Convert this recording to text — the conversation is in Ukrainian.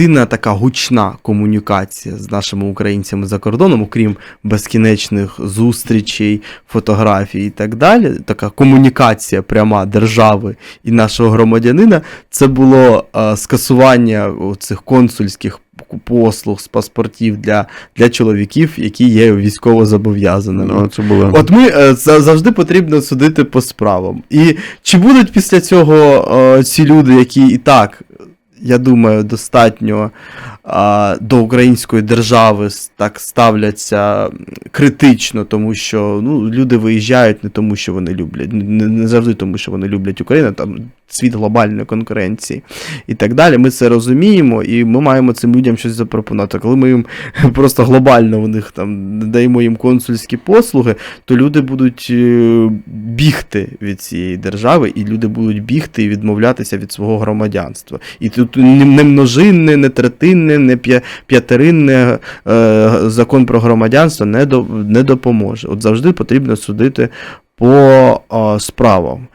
єдина така гучна комунікація з нашими українцями за кордоном, окрім безкінечних зустрічей, фотографій і так далі. Така комунікація пряма держави і нашого громадянина. Це було е, скасування цих консульських послуг з паспортів для, для чоловіків, які є військово зобов'язаними. Ну, це було. От ми е, завжди потрібно судити по справам. І чи будуть після цього е, ці люди, які і так, я думаю, достатньо до української держави так ставляться критично, тому що ну, люди виїжджають не тому, що вони люблять, не, завжди тому, що вони люблять Україну, там світ глобальної конкуренції і так далі. Ми це розуміємо, і ми маємо цим людям щось запропонувати. Коли ми їм просто глобально у них там даємо їм консульські послуги, то люди будуть е, бігти від цієї держави, і люди будуть бігти і відмовлятися від свого громадянства. І тут не множинне, не третинне, не п'я- п'ятеринне е, закон про громадянство не, до, не допоможе. От завжди потрібно судити по справам.